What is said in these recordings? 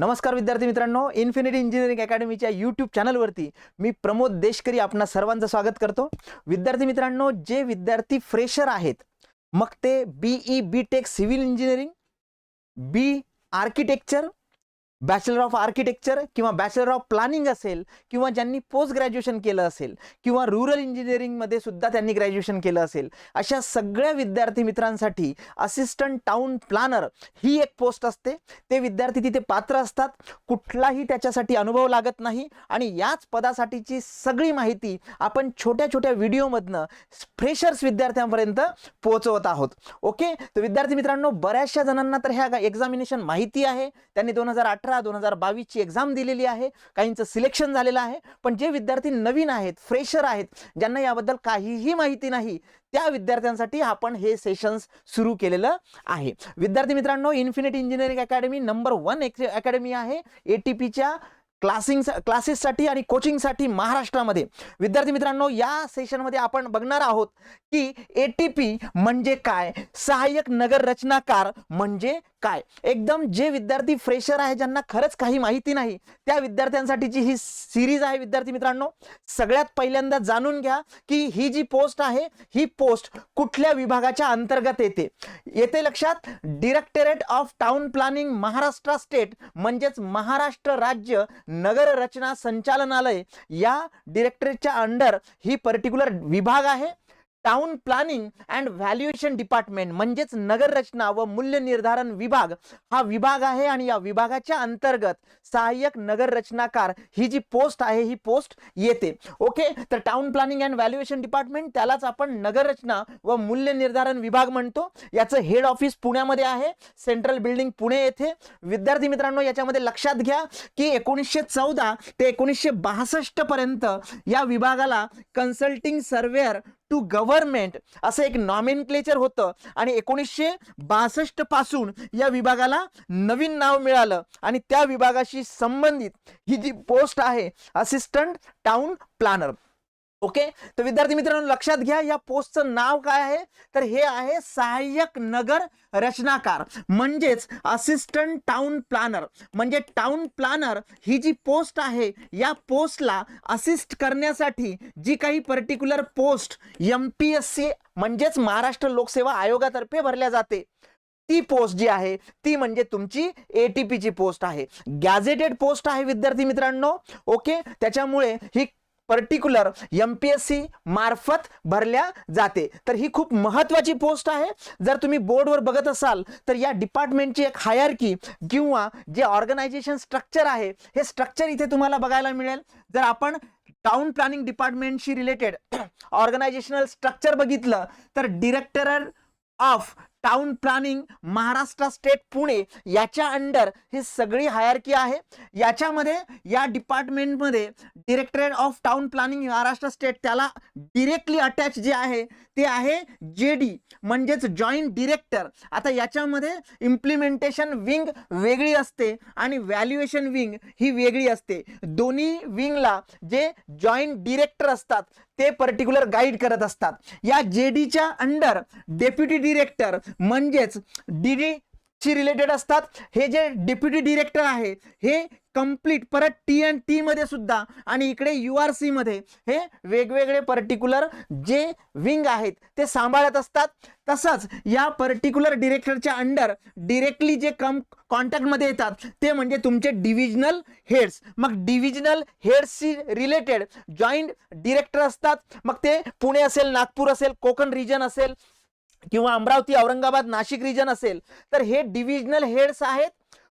नमस्कार विद्यार्थी मित्रांनो इन्फिनिटी इंजिनिअरिंग अकॅडमीच्या यूट्यूब चॅनलवरती मी प्रमोद देशकरी आपणा सर्वांचं स्वागत करतो. विद्यार्थी मित्रांनो जे विद्यार्थी फ्रेशर आहेत मग ते BE B tech civil engineering B architecture bachelor of architecture किंवा बॅचलर ऑफ प्लॅनिंग असेल किंवा ज्यांनी पोस्ट ग्रॅज्युएशन केलं असेल किंवा रुरल इंजिनिअरिंगमध्ये सुद्धा त्यांनी ग्रॅज्युएशन केलं असेल अशा सगळ्या विद्यार्थी मित्रांसाठी असिस्टंट टाउन प्लॅनर ही एक पोस्ट असते. ते विद्यार्थी तिथे पात्र असतात. कुठलाही त्याच्यासाठी अनुभव लागत नाही आणि याच पदासाठीची सगळी माहिती आपण छोट्या छोट्या व्हिडिओमधनं फ्रेशर्स विद्यार्थ्यांपर्यंत पोहोचवत आहोत. ओके तर विद्यार्थी मित्रांनो बऱ्याचशा जणांना तर ह्या एक्झामिनेशन माहिती आहे. त्यांनी दोन हजार अठरा दोन हजार बावीसची एक्झाम दिलेली आहे. काहींचं सिलेक्शन झालेलं आहे. पण जे विद्यार्थी नवीन आहेत फ्रेशर आहेत ज्यांना याबद्दल काहीही माहिती नाही त्या विद्यार्थ्यांसाठी आपण हे सेशन्स सुरू केलेलं आहे. विद्यार्थी मित्रांनो infinite engineering academy number one academy आहे. ए टी पीच्या क्लासिंग क्लासेससाठी आणि कोचिंगसाठी महाराष्ट्रामध्ये. विद्यार्थी मित्रांनो या सेशनमध्ये आपण बघणार आहोत की ए टी पी म्हणजे काय? सहाय्यक नगर रचनाकार म्हणजे काय? एकदम जे विद्यार्थी फ्रेशर आहे ज्यांना खरंच काही माहिती नाही त्या विद्यार्थ्यांसाठीची ही सिरीज आहे विद्यार्थी मित्रांनो. सगळ्यात पहिल्यांदा जाणून घ्या की ही जी पोस्ट आहे ही पोस्ट कुठल्या विभागाच्या अंतर्गत येते? येते लक्षात directorate of town planning Maharashtra state म्हणजेच महाराष्ट्र राज्य नगर रचना संचालनालय या डिरेक्टरेटच्या अंडर ही पर्टिक्युलर विभाग आहे. Town planning and valuation department म्हणजेच नगररचना व मूल्य निर्धारण विभाग. हा विभाग आहे आणि या विभागाच्या अंतर्गत सहाय्यक नगररचनाकार ही जी पोस्ट आहे ही पोस्ट येते. ओके तर town planning and valuation department त्यालाच आपण नगररचना व मूल्य निर्धारण विभाग म्हणतो. याचं हेड ऑफिस पुण्यामध्ये आहे. सेंट्रल बिल्डिंग पुणे येथे. विद्यार्थी मित्रांनो याच्यामध्ये लक्षात घ्या की एकोणीसशे चौदा ते एकोणीसशे बासष्ट पर्यंत या विभागाला कन्सल्टिंग सर्वेअर टू गव्हर्नमेंट असं एक नॉमिनक्लेचर होतं. आणि एकोणीसशे बासष्टपासून या विभागाला नवीन नाव मिळालं. आणि त्या विभागाशी संबंधित ही जी पोस्ट आहे असिस्टंट टाउन प्लॅनर ओके? तर विद्यार्थी मित्रांनो लक्षात घ्या या पोस्टचं नाव काय आहे? तर हे आहे सहाय्यक नगर रचनाकार. म्हणजेच असिस्टंट टाउन प्लॅनर म्हणजे टाउन प्लॅनर ही जी पोस्ट आहे या पोस्टला असिस्ट करण्यासाठी जी काही particular post M P S C म्हणजेच महाराष्ट्र लोकसेवा आयोगातर्फे भरल्या जाते ती पोस्ट जी आहे ती म्हणजे तुमची ए टी पीची पोस्ट आहे. गॅझेटेड पोस्ट आहे विद्यार्थी मित्रांनो. ओके? त्याच्यामुळे ही particular M P S C मार्फत भरल्या जाते. तर ही खूप महत्वाची पोस्ट आहे. जर तुम्ही बोर्डवर बघत असाल तर या डिपार्टमेंटची एक हायरकी किंवा जे ऑर्गनायझेशन स्ट्रक्चर आहे हे स्ट्रक्चर इथे तुम्हाला बघायला मिळेल. जर आपण टाउन प्लॅनिंग डिपार्टमेंटशी रिलेटेड ऑर्गनायझेशनल स्ट्रक्चर बघितलं तर director of town planning Maharashtra state Pune याच्या अंडर ही सगळी हायरकी आहे. याच्यामध्ये या डिपार्टमेंटमध्ये directorate of town planning Maharashtra state त्याला डिरेक्टली अटॅच जे आहे ते आहे जे डी म्हणजेच जॉईंट डिरेक्टर आता याच्यामध्ये इम्प्लिमेंटेशन विंग वेगळी असते आणि व्हॅल्युएशन विंग ही वेगळी असते. दोन्ही विंगला जे जॉईंट डिरेक्टर असतात ते पर्टिक्युलर गाईड करत असतात. या जे डीच्या अंडर डेप्युटी डिरेक्टर म्हणजेच डी डी ची रिलेटेड असतात. हे जे डेप्युटी डिरेक्टर आहे हे कंप्लीट परत टी एन टी मध्ये सुद्धा आणि इकडे यू आर सी मध्ये हे वेगवेगळे पर्टिक्युलर जे विंग आहेत ते सांभाळत असतात. तसंच या पर्टिक्युलर डिरेक्टरच्या अंडर डिरेक्टली जे कम कॉन्टॅक्टमध्ये येतात ते म्हणजे तुमचे डिव्हिजनल हेड्स मग डिव्हिजनल हेड्सशी रिलेटेड जॉईंट डिरेक्टर असतात. मग ते पुणे असेल नागपूर असेल कोकण रिजन असेल किंवा अमरावती औरंगाबाद नाशिक रिजन असेल तर हे डिव्हिजनल हेड्स आहेत.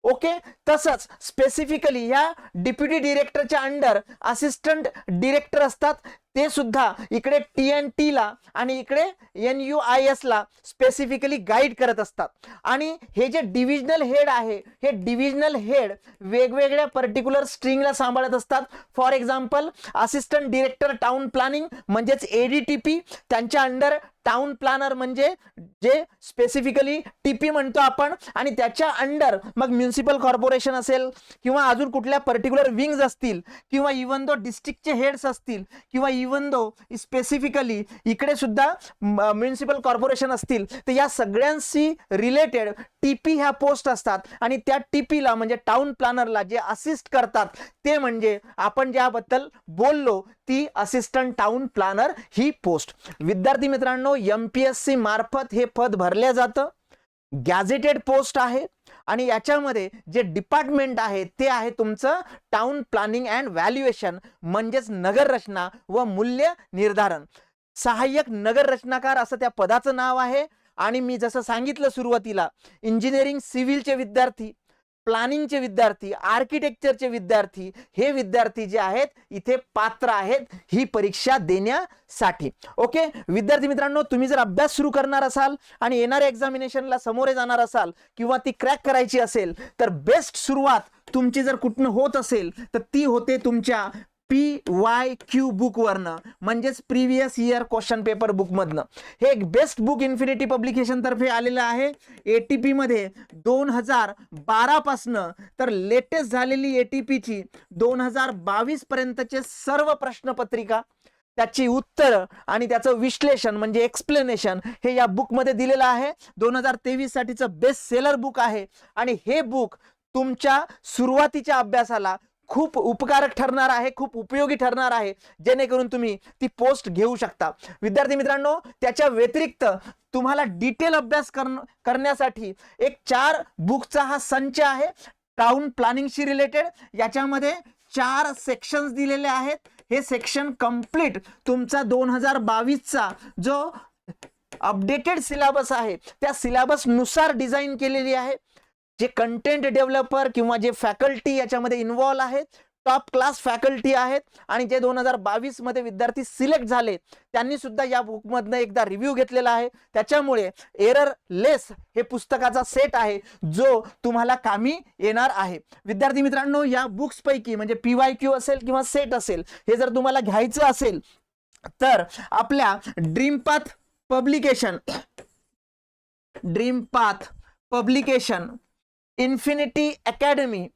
ओके तसंच स्पेसिफिकली या डिप्युटी डिरेक्टरच्या अंडर असिस्टंट डिरेक्टर असतात. ते सुद्धा इकडे टी एन टीला आणि इकडे एन यू आय एसला स्पेसिफिकली गाईड करत असतात. आणि हे जे डिव्हिजनल हेड आहे हे डिव्हिजनल हेड वेगवेगळ्या पर्टिक्युलर स्ट्रिंगला सांभाळत असतात. For example assistant director town planning म्हणजेच ए डी टी पी त्यांच्या अंडर टाउन प्लॅनर म्हणजे जे स्पेसिफिकली टी पी म्हणतो आपण आणि त्याच्या अंडर मग म्युन्सिपल कॉर्पोरेशन असेल किंवा अजून कुठल्या पर्टिक्युलर विंग्ज असतील किंवा इवन दो डिस्ट्रिक्टचे हेड्स असतील किंवा इवन दो स्पेसिफिकली इकडे सुद्धा म्युन्सिपल कॉर्पोरेशन असतील तर या सगळ्यांशी रिलेटेड टी पी ह्या पोस्ट असतात. आणि त्या टी पीला म्हणजे टाउन प्लॅनरला जे असिस्ट करतात ते म्हणजे आपण ज्याबद्दल बोललो ती असिस्टंट टाउन प्लॅनर ही पोस्ट विद्यार्थी मित्रांनो एम पी एस सी मार्फत हे पद भरलं जातं. गॅझेटेड पोस्ट आहे. आणि याच्यामध्ये जे डिपार्टमेंट आहे ते आहे तुमचं टाउन प्लॅनिंग अँड व्हॅल्युएशन म्हणजेच नगररचना व मूल्य निर्धारण. सहाय्यक नगररचनाकार असं त्या पदाचं नाव आहे. आणि मी जसं सांगितलं सुरुवातीला इंजिनिअरिंग सिव्हिलचे विद्यार्थी प्लॅनिंगचे विद्यार्थी आर्किटेक्चरचे विद्यार्थी हे विद्यार्थी जे आहेत इथे पात्र आहेत ही परीक्षा देण्यासाठी. ओके? विद्यार्थी मित्रांनो तुम्ही जर अभ्यास सुरू करणार असाल आणि येणाऱ्या एक्झामिनेशनला सामोरे जाणार असाल किंवा ती क्रॅक करायची असेल तर बेस्ट सुरुवात तुमची जर कुठनं होत असेल तर ती होते तुमच्या पी वाय क्यू बुकवरनं म्हणजेच प्रिव्हियस इयर क्वेश्चन पेपर बुकमधनं हे एक बेस्ट बुक इन्फिनिटी पब्लिकेशनतर्फे आलेलं आहे. ए टी पीमध्ये दोन हजार बारापासनं तर लेटेस्ट झालेली ए टी पीची दोन हजार बावीसपर्यंतचे सर्व प्रश्नपत्रिका त्याची उत्तरं आणि त्याचं विश्लेषण म्हणजे एक्सप्लेनेशन हे या बुकमध्ये दिलेलं आहे. दोन हजार तेवीससाठीचं बेस्ट सेलर बुक आहे. आणि हे बुक तुमच्या सुरुवातीच्या अभ्यासाला खूप उपकारक ठरणार आहे खूप उपयोगी ठरणार आहे जेणेकरून तुम्ही ती पोस्ट घेऊ शकता. विद्यार्थी मित्रांनो त्याच्या व्यतिरिक्त तुम्हाला डिटेल अभ्यास करण करण्यासाठी एक चार बुकचा हा संच आहे. टाउन प्लॅनिंगशी रिलेटेड याच्यामध्ये चार सेक्शन्स दिलेले आहेत. हे सेक्शन कंप्लीट तुमचा दोन हजार बावीसचा जो अपडेटेड सिलेबस आहे त्या सिलेबसनुसार डिझाईन केलेली आहे. जे कंटेंट डेव्हलपर किंवा जे फॅकल्टी याच्यामध्ये इन्व्हॉल्व आहेत टॉप क्लास फॅकल्टी आहेत आणि जे दोन हजार बावीसमध्ये विद्यार्थी सिलेक्ट झाले त्यांनी सुद्धा या बुकमधनं एकदा रिव्ह्यू घेतलेला आहे. त्याच्यामुळे एरर लेस हे पुस्तकाचा सेट आहे जो तुम्हाला कामी येणार आहे. विद्यार्थी मित्रांनो या बुक्सपैकी म्हणजे पी वाय क्यू असेल किंवा सेट असेल हे जर तुम्हाला घ्यायचं असेल तर आपल्या Dreampath publication Dreampath publication infinity academy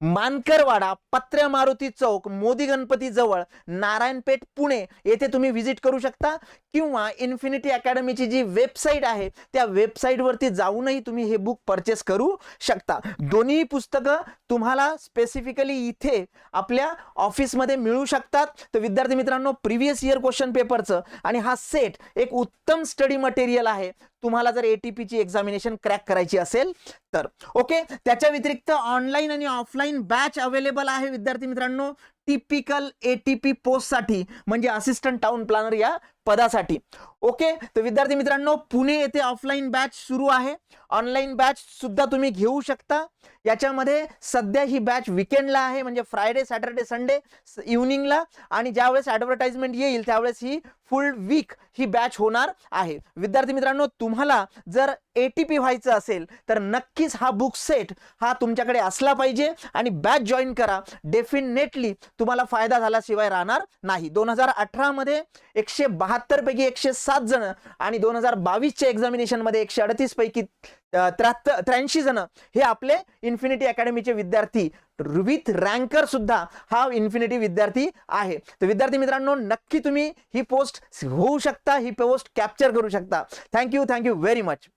Mankarwada Patrya Maruti Chowk Modi Ganpati जवळ नारायणपेठ पुणे येथे तुम्ही व्हिजिट करू शकता. किंवा इन्फिनिटी अकॅडमीची जी वेबसाईट आहे त्या वेबसाईटवरती जाऊनही तुम्ही हे बुक परचेस करू शकता. दोन्ही पुस्तकं तुम्हाला स्पेसिफिकली इथे आपल्या ऑफिसमध्ये मिळू शकतात. तर विद्यार्थी मित्रांनो प्रिव्हियस इयर क्वेश्चन पेपरचं आणि हा सेट एक उत्तम स्टडी मटेरियल आहे. तुम्हाला जर एटीपीची एक्झामिनेशन क्रॅक करायची असेल तर. ओके त्याच्या व्यतिरिक्त ऑनलाईन आणि ऑफलाईन बॅच अवेलेबल आहे विद्यार्थी मित्रांनो. टिपिकल एटीपी पोस्टसाठी म्हणजे असिस्टंट टाउन प्लॅनर या पदासाठी. ओके? तर विद्यार्थी मित्रांनो पुणे येथे ऑफलाईन बॅच सुरू आहे. ऑनलाईन बॅच सुद्धा तुम्ही घेऊ शकता. याच्यामध्ये सध्या ही बॅच विकेंडला आहे म्हणजे फ्रायडे सॅटर्डे संडे इव्हनिंगला आणि ज्यावेळेस ॲडव्हर्टाइजमेंट येईल त्यावेळेस ही फुल वीक ही बॅच होणार आहे. विद्यार्थी मित्रांनो तुम्हाला जर ए टी पी व्हायचं असेल तर नक्कीच हा बुक सेट हा तुमच्याकडे असला पाहिजे आणि बॅच जॉईन करा. डेफिनेटली तुम्हाला फायदा झाल्याशिवाय राहणार नाही. दोन हजार अठरामध्ये एकशे बहात्तर पैकी एकशे सात जण आणि दोन हजार बावीसच्या एक्झामिनेशनमध्ये एकशे अडतीस पैकी त्र्याहत्तर त्र्याऐंशी जण हे आपले इन्फिनिटी अकॅडमीचे विद्यार्थी. विथ रँकर सुद्धा हा इन्फिनिटी विद्यार्थी आहे. तर विद्यार्थी मित्रांनो नक्की तुम्ही ही पोस्ट होऊ शकता ही पोस्ट कॅप्चर करू शकता. Thank you thank you very much